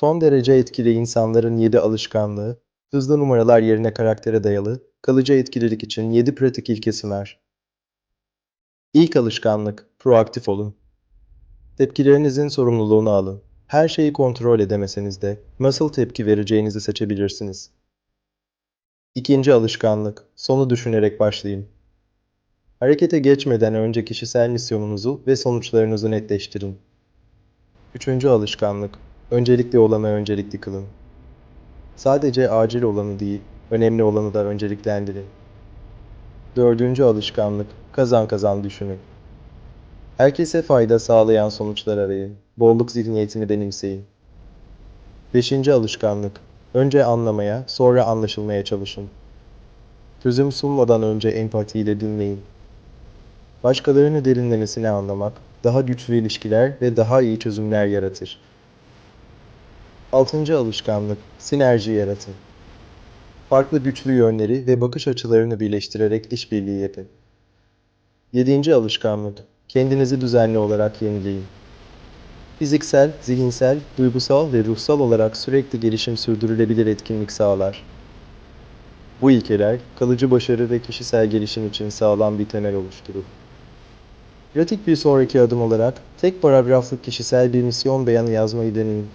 Son derece etkili insanların 7 alışkanlığı, hızlı numaralar yerine karaktere dayalı, kalıcı etkililik için 7 pratik ilkesi var. İlk alışkanlık, proaktif olun. Tepkilerinizin sorumluluğunu alın. Her şeyi kontrol edemeseniz de nasıl tepki vereceğinizi seçebilirsiniz. İkinci alışkanlık, sonu düşünerek başlayın. Harekete geçmeden önce kişisel misyonunuzu ve sonuçlarınızı netleştirin. Üçüncü alışkanlık, öncelikli olanı öncelikli kılın. Sadece acil olanı değil, önemli olanı da önceliklendirin. Dördüncü alışkanlık, kazan kazan düşünün. Herkese fayda sağlayan sonuçlar arayın. Bolluk zihniyetini benimseyin. Beşinci alışkanlık, önce anlamaya, sonra anlaşılmaya çalışın. Çözüm sunmadan önce empatiyle dinleyin. Başkalarını derinlemesine anlamak, daha güçlü ilişkiler ve daha iyi çözümler yaratır. Altıncı alışkanlık, sinerji yaratın. Farklı güçlü yönleri ve bakış açılarını birleştirerek işbirliği yapın. Yedinci alışkanlık, kendinizi düzenli olarak yenileyin. Fiziksel, zihinsel, duygusal ve ruhsal olarak sürekli gelişim sürdürülebilir etkinlik sağlar. Bu ilkeler, kalıcı başarı ve kişisel gelişim için sağlam bir temel oluşturur. Pratik bir sonraki adım olarak tek paragraflık kişisel bir misyon beyanı yazmayı deneyin.